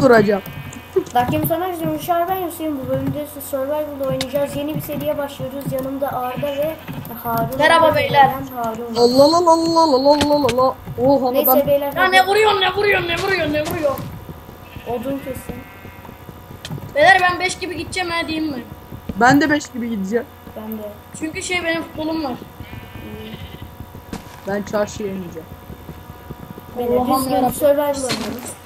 duracağım. Bakayım sana Zümrüşar ben Hüseyin. Bu bölümde Survival'da oynayacağız. Yeni bir seriye başlıyoruz. Yanımda Arda ve Harun. Merhaba beyler. Harun. Allah Allah Allah Allah Allah Allah Allah. Oha Neyse ben beyler. Ya ne vuruyorsun ne vuruyorsun ne vuruyorsun ne vuruyorsun. Odun kesin. Beyler ben 5 gibi gideceğim ha diyeyim mi? ben de 5 gibi gideceğim. Ben de. Çünkü şey benim futbolum var. Ben çarşıya ineceğim. Allah'ım biz yeni oynuyoruz.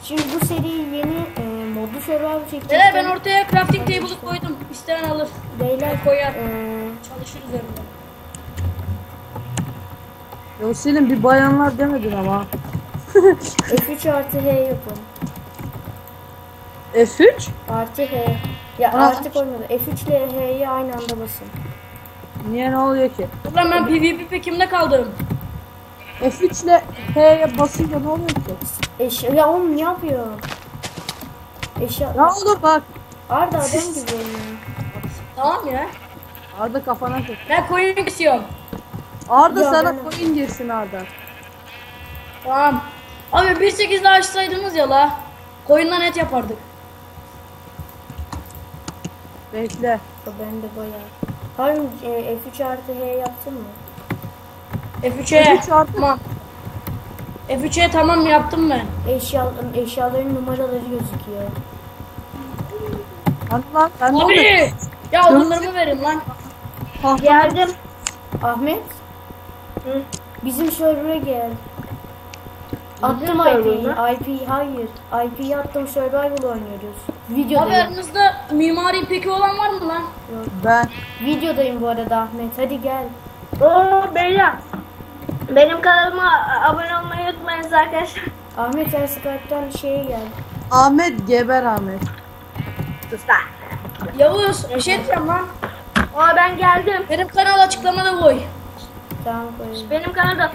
Şimdi bu seri yeni e, modlu Survival çekeceğiz. Beyler ben ortaya crafting table'ı koydum. İsteyen alır. Beyler koyar. e, Çalışır üzerinde. Ya Selim bir bayanlar demedin ama. F3 artı H yapın. F3? Artı H. Ya Aa. artık olmadı. F3 ile H'yi aynı anda basın. Niye ne oluyor ki? Dur lan ben PvP pekimde kaldım. F3 ile H'ye basınca ne oluyor ki? Eşya. Ya oğlum ne yapıyor? Eşya. Ya oğlum bak. Arda adam gibi oynuyor. Tamam ya. Arda kafana tut. Ben koyun kesiyorum. Arda Ya sana ben- koyun girsin Arda. Tamam. Abi 1.8'de açsaydınız ya la. Koyundan et yapardık. Bekle. O bende bayağı. Harun e, F3 artı H yaptın mı? F3'e. F3 artık- Tamam. F3'e tamam yaptım ben. Eşya, eşyaların numaraları gözüküyor. Hadi lan ben Abi. Ya odunlarımı verin lan. Geldim. Ahmet. Bizim server'a gel. Attım IP'yi. IP hayır. IP'yi attım survival oynuyoruz. Abi Videodayım. aranızda mimari peki olan var mı lan? Ben. Videodayım bu arada Ahmet. Hadi gel. Oo beyler. Benim kanalıma abone olmayı unutmayınız arkadaşlar. Ahmet sen Skype'tan şeye gel. Ahmet geber Ahmet. Sus lan. Yavuz bir şey diyeceğim lan. Aa ben geldim. Benim kanal açıklamada koy. Tamam koyayım. Benim kanalda.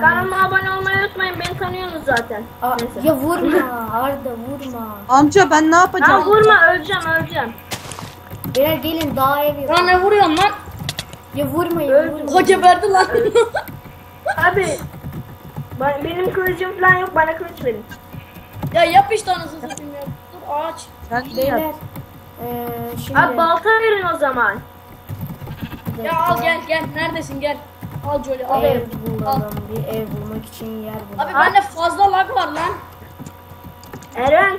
Kanalıma abone olmayı unutmayın. Beni tanıyorsunuz zaten. Aa, Neyse. ya vurma Arda vurma. Amca ben ne Lan yapacağım? vurma öleceğim öleceğim. Beyler gelin daha ev yapın. Lan ne vuruyorsun lan? Ya vurmayın Öldüm. vurmayın. Koca geberdi lan. Abi. ben- Benim kılıcım falan yok. Bana kılıç verin. ya yap işte anasını satayım ya. Dur ağaç. Sen Beyler. yap? Eee şimdi. Abi balta verin o zaman. bir Ya dakika. al gel gel. Neredesin gel. Al Jolly al. Ev Al. bulalım. Bir ev bulmak için yer bulalım. Abi bende fazla lag var lan. Eren.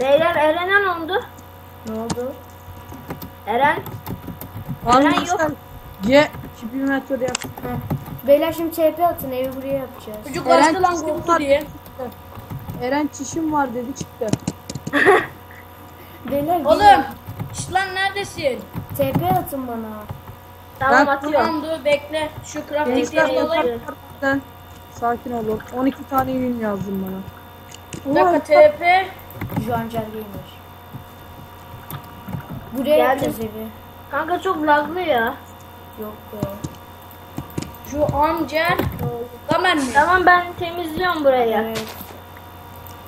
Beyler Eren'e ne oldu? Ne oldu? Eren. Amca yok. sen Ge kilometre yap. Beyler şimdi TP atın evi buraya yapacağız. Çocuk Eren kaçtı lan çişim korktu var. diye. Eren çişim var dedi çıktı. Beyler gelin. Oğlum. Şş lan neredesin? TP atın bana. Tamam Ben- atıyorum. Tamam dur bekle. Şu crafting Gençler table'ı alayım. yaparken sakin olun. 12 tane yün yazdım bana. Bir dakika TP. Juancel Gamer. Buraya Geldim. yapacağız evi. Kanka çok laglı ya. Yok be. Şu Amcer. Kamer mi? Tamam ben temizliyorum burayı. Evet.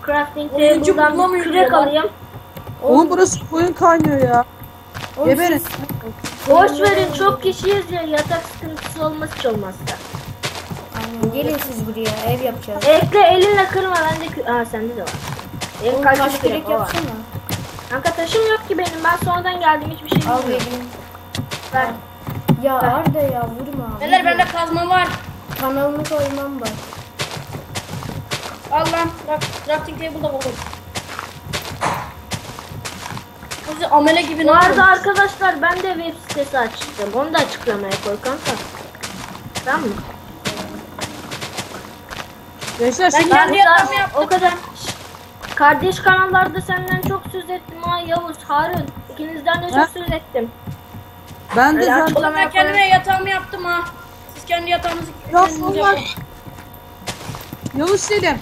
Crafting Oyuncu table'dan bir bulamıyor kürek diyorlar. alayım. Oğlum burası koyun kaynıyor ya. Oğlum Geberin. Boş verin çok kişiyiz ya yatak sıkıntısı olmaz hiç olmazsa. Aynen. Gelin siz buraya ev yapacağız. Ekle elinle kırma ben de kü- Aa sende de var. Oğlum kaç taş kürek kürek o var. yapsana. Kanka taşım yok ki benim ben sonradan geldim hiçbir şey Al bilmiyorum. vereyim. Ver. Ya Arda ya vurma. Beyler bende kazma var. Kanalını koymam bak. Al lan. Bak crafting table'da koy. Bizi amele gibi ne Bu arada yapıyorsun? arkadaşlar ben de web sitesi açtım. Onu da açıklamaya koy kanka. Tamam mı? Gençler Ben şimdi kendi yatağımı yaptım. o kadar. Kardeş kanallarda senden çok söz ettim ha Yavuz, Harun. İkinizden de çok Ha? söz ettim. ben de zaten Oğlum ben kendime yatağımı yaptım ha. Siz kendi yatağınızı Ya kendiniz onlar- yapın. Yavuz Selim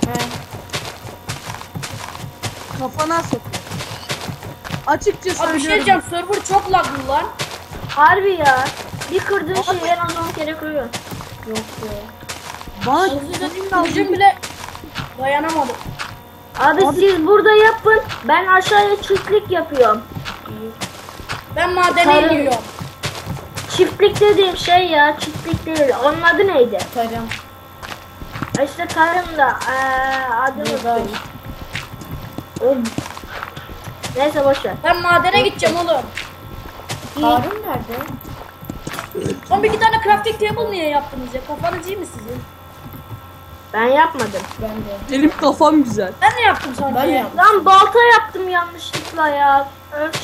kafana sok. Açıkça Abi bir şey söylüyorum. diyeceğim. Server çok laglı lan. Harbi ya. Bir kırdığın şeyi en az 10 kere kırıyor. Yok be. Bana Hızlı satayım. Gücüm bile dayanamadı. Abi, siz burada yapın. Ben aşağıya çiftlik yapıyorum. Ben madene Tarım. iniyorum. Çiftlik dediğim şey ya çiftlik değil. Onun adı neydi? Tarım. İşte tarım da eee adını unuttum. Neyse boşver. Ben madene gideceğim oğlum. Harun nerede? Oğlum iki tane crafting table niye yaptınız ya? Kafanız iyi mi sizin? Ben yapmadım. Ben de. Benim kafam güzel. Ben ne yaptım sanki? Ben yaptım. Lan balta yaptım yanlışlıkla ya.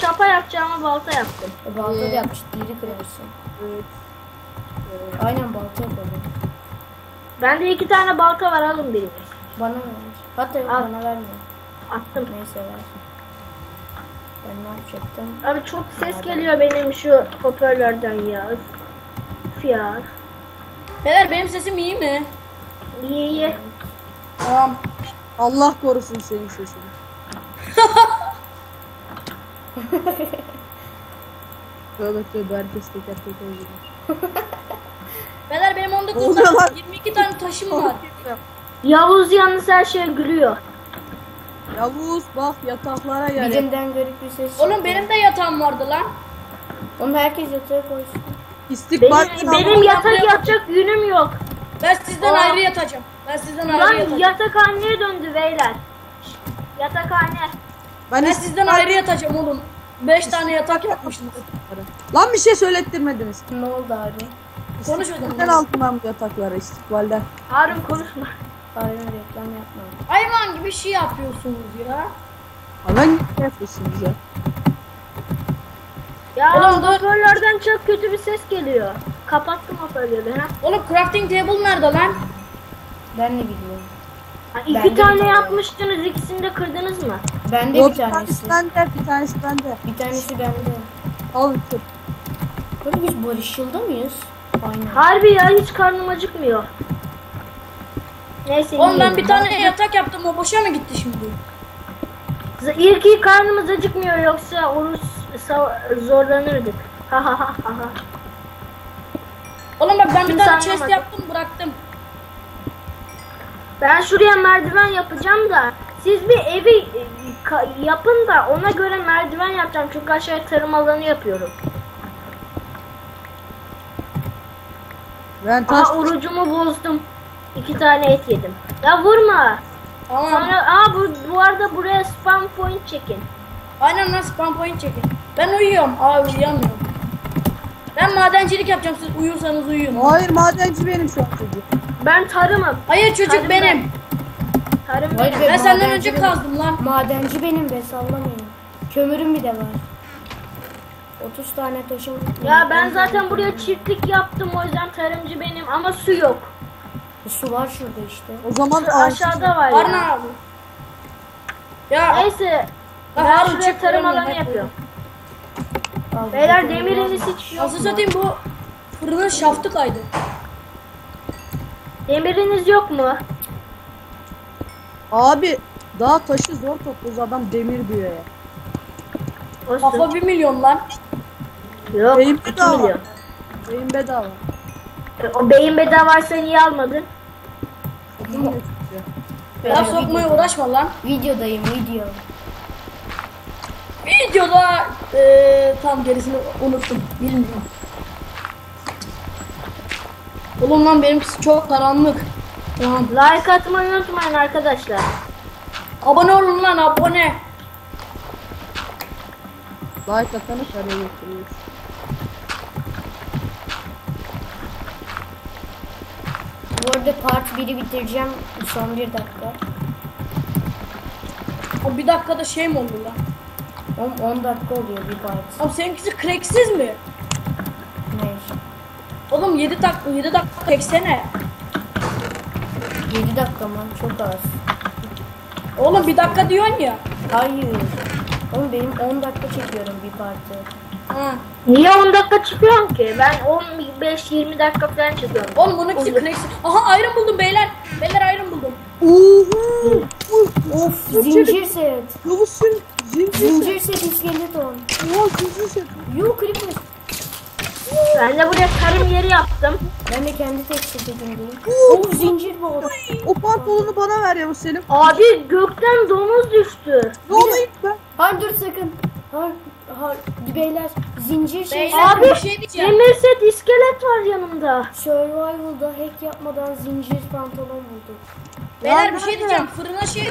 Şapa yapacağıma balta yaptım. E, balta da yapmış. Diri kırmışsın. Evet. Aynen balta yapalım. Bende iki tane balta var alın biriniz. Bana ver. Hatta yok, Al. bana verme. Attım. Neyse ver. Ben ne yapacaktım? Abi çok ses geliyor benim şu hoparlörden ya. Üf ya. Beyler benim sesim iyi mi? İyi iyi. Tamam. Allah korusun senin sesini. Tövbe tövbe herkes teker teker gidiyor. Beyler benim 19 Ne oluyor lan? tane, 22 tane taşım var. Yavuz yalnız her şeye gülüyor. Yavuz bak yataklara gel. Birinden garip bir ses Oğlum benim de yatağım vardı lan. Onu herkes yatağa koysun. İstikbal Benim, benim yatak yapacak yünüm yok. Ben sizden Aa. ayrı yatacağım. Ben sizden ayrı Lan yatacağım. yatakhaneye döndü beyler. Yatakhane. Ben, Ben sizden ayrı yatacağım oğlum. 5 tane yatak yapmışsınız. Lan bir şey söylettirmediniz. Ne oldu abi? Konuş o zaman. Neden aldım ben bu yatakları istikbalden? Harun konuşma. Harun reklam yapma. Hayvan gibi şey yapıyorsunuz ya. Hemen yapıyorsunuz ya. Ya Oğlum dur. hoparlörden çok kötü bir ses geliyor. Kapattım hoparlörü. Ha? Oğlum crafting table nerede lan? Ben de biliyorum. Ha, Ben İki de bir tane tane yapmıştınız ikisini de kırdınız mı? Bende Yok bir bir tanesi. bende, bir tanesi bende. Bir tanesi bende. Al kır. Böyle biz barışılda mıyız? Aynen. Harbi ya hiç karnım acıkmıyor. Neyse Oğlum ben bir tane yatak yaptım o boşa mı gitti şimdi? Z- İlk iyi karnımız acıkmıyor yoksa oruç sa- zorlanırdık. Ha ha ha ha. ha. Oğlum bak ben bir tane chest yaptım bıraktım. Ben şuraya merdiven yapacağım da siz bir evi e, yapın da ona göre merdiven yapacağım çünkü aşağıya tarım alanı yapıyorum. Ben taş Aa orucumu bozdum. İki tane et yedim. Ya vurma. Tamam. Sonra aa bu, bu arada buraya spam point çekin. Aynen lan spam point çekin. Ben uyuyorum. Aa uyuyamıyorum. Ben madencilik yapacağım siz uyursanız uyuyun. Hayır madenci benim şu an çocuk. Ben tarımım. Hayır çocuk Tarım benim. Tarım Hayır benim. be, Ben senden önce benim. kazdım lan. Madenci benim be sallamayın. Kömürüm bir de var. 30 tane taşım. Ya ben zaten buraya çiftlik yaptım o yüzden tarımcı benim ama su yok. E, Su var şurada işte. O zaman Su aşağıda var Arna ya. abi. Ya Neyse. Ben şuraya tarım alanı yapıyorum. Beyler demiriniz hiç yok nasıl satayım bu fırının şaftı kaydı. Demiriniz yok mu? Abi daha taşı zor topluyoruz adam demir diyor ya. Olsun. Kafa 1 milyon lan. Yok. Beyin 2 bedava. milyon. Beyin bedava. E, O beyin bedavaysa niye almadın? Ya sokmaya video- uğraşma lan. Videodayım video. Videoda eee tam gerisini unuttum. Bilmiyorum. Oğlum lan benimkisi çok karanlık. Tamam. Like atmayı unutmayın arkadaşlar. Abone olun lan abone. Like atanı karaya getiriyoruz. Bu arada part 1'i bitireceğim. Son bir dakika. O bir dakikada şey mi oldu lan? 10, 10 dakika oluyor bir part. Abi seninkisi cracks'iz mi? Ne? Oğlum 7 dakika 7 dakika çeksene. 7 dakika mı? Çok az. Oğlum bir dakika diyorsun ya. Hayır. Oğlum benim 10 dakika çekiyorum bir partı. Ha. Niye 10 dakika çıkıyorsun ki? Ben 15-20 dakika falan çıkıyorum. Oğlum bununkisi Olur. crackssiz. Aha iron buldum beyler. Beyler iron buldum. Uhu. Of zincir set. Yavuz sen zincir set. İskeleton. Oha zincir set. Yo creeper. Ben de buraya tarım yeri yaptım. Ben de kendi tek setimdeyim. Of zincir bot. O pantolonu bana ver Yavuz Selim. Abi gökten domuz düştü. Ne olayım ben? Hayır dur sakın. Hayır, ha, beyler zincir şey Beyler Abi, bir şey diyeceğim. Demir set iskelet var yanımda. Survival'da hack yapmadan zincir pantolon buldum. Beyler bir şey diyeceğim. Fırına şey